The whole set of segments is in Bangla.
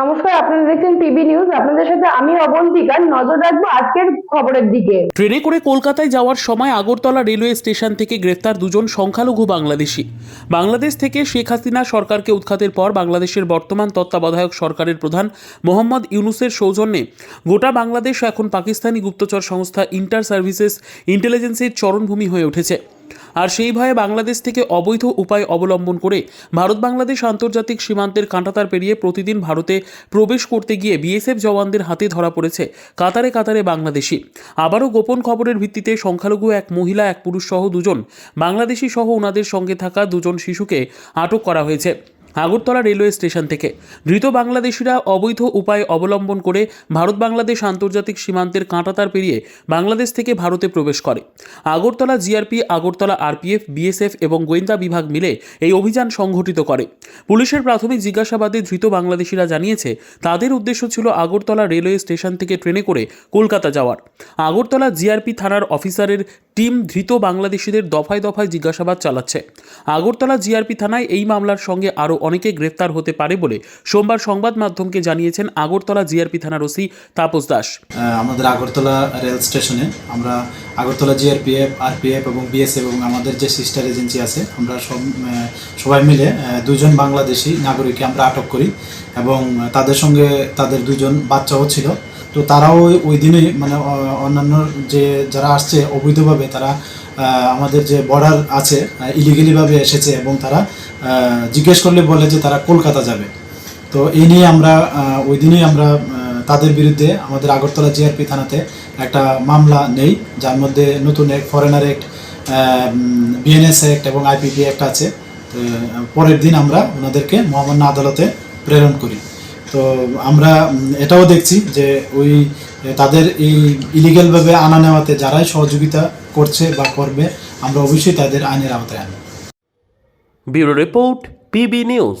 নমস্কার, আপনারা দেখছেন পিবি নিউজ। আপনাদের সাথে আমি অবন্তিকা নজর রাখব আজকের খবরের দিকে। ট্রেনে করে কলকাতায় যাওয়ার সময় আগরতলা রেলওয়ে স্টেশন থেকে গ্রেফতার দুজন সংখ্যালঘু বাংলাদেশি। বাংলাদেশ থেকে শেখ হাসিনা সরকারকে উৎখাতের পর বাংলাদেশের বর্তমান তত্ত্বাবধায়ক সরকারের প্রধান মোহাম্মদ ইউনুসের সৌজন্যে গোটা বাংলাদেশ এখন পাকিস্তানি গুপ্তচর সংস্থা ইন্টার সার্ভিসেস ইন্টেলিজেন্সের চরণভূমি হয়ে উঠেছে। আর সেই ভয়ে বাংলাদেশ থেকে অবৈধ উপায় অবলম্বন করে ভারত বাংলাদেশ আন্তর্জাতিক সীমান্তের কাঁটাতার পেরিয়ে প্রতিদিন ভারতে প্রবেশ করতে গিয়ে বিএসএফ জওয়ানদের হাতে ধরা পড়েছে কাতারে কাতারে বাংলাদেশি। আবারও গোপন খবরের ভিত্তিতে সংখ্যালঘু এক মহিলা, এক পুরুষ সহ দুজন, বাংলাদেশি সহ ওনাদের সঙ্গে থাকা দুজন শিশুকে আটক করা হয়েছে। আগরতলা রেলওয়ে স্টেশন থেকে। ধৃত বাংলাদেশিরা অবৈধ উপায় অবলম্বন করে ভারত বাংলাদেশ আন্তর্জাতিক সীমান্তের কাঁটাতার পেরিয়ে বাংলাদেশ থেকে ভারতে প্রবেশ করে। Agartala GRP, Agartala RPF, BSF এবং গোয়েন্দা বিভাগ মিলে এই অভিযান সংঘটিত করে। পুলিশের প্রাথমিক জিজ্ঞাসাবাদে ধৃত বাংলাদেশিরা জানিয়েছে, তাদের উদ্দেশ্য ছিল আগরতলা রেলওয়ে স্টেশন থেকে ট্রেনে করে কলকাতা যাওয়ার। আগরতলা জিআরপি থানার অফিসারের টিম ধৃত বাংলাদেশিদের দফায় দফায় জিজ্ঞাসাবাদ চালাচ্ছে। আগরতলা জিআরপি থানায় এই মামলার সঙ্গে আরও অনেকে গ্রেফতার হতে পারে বলে সোমবার সংবাদ মাধ্যমকে জানিয়েছেন আগরতলা জিআরপি থানার ওসি তাপস দাস। আমাদের আগরতলা রেল স্টেশনে আমরা আগরতলা জিআরপিএফ আরপিএফ এবং বিএসএফ এবং আমাদের যে সিস্টার এজেন্সি আছে, আমরা সব সবাই মিলে দুজন বাংলাদেশি নাগরিককে আমরা আটক করি এবং তাদের সঙ্গে তাদের দুজন বাচ্চাও ছিল। তো তারাও ওই- দিনই মানে অন্যান্য যে যারা আসছে অবৈধভাবে তারা আমাদের যে বর্ডার আছে ইলিগেলিভাবে এসেছে এবং তারা জিজ্ঞেস করলে বলে যে তারা কলকাতা যাবে। তো এই নিয়ে আমরা ওই দিনই আমরা তাদের বিরুদ্ধে আমাদের আগরতলা জিআরপি থানাতে একটা মামলা নেই, যার মধ্যে নতুন এক ফরেনার অ্যাক্ট বিএনএস অ্যাক্ট এবং আইপিপি অ্যাক্ট আছে। পরের দিন আমরা ওনাদেরকে মহামান্য আদালতে প্রেরণ করি। তো আমরা এটাও দেখছি যে ওই, তাদের এই ইলিগ্যালভাবে আনা নেওয়াতে যারাই সহযোগিতা করছে বা করবে, আমরা অবশ্যই তাদের আইনের আওতায় আনব। Bureau report, PB news.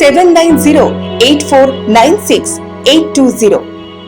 seven nine zero eight four nine six eight two zero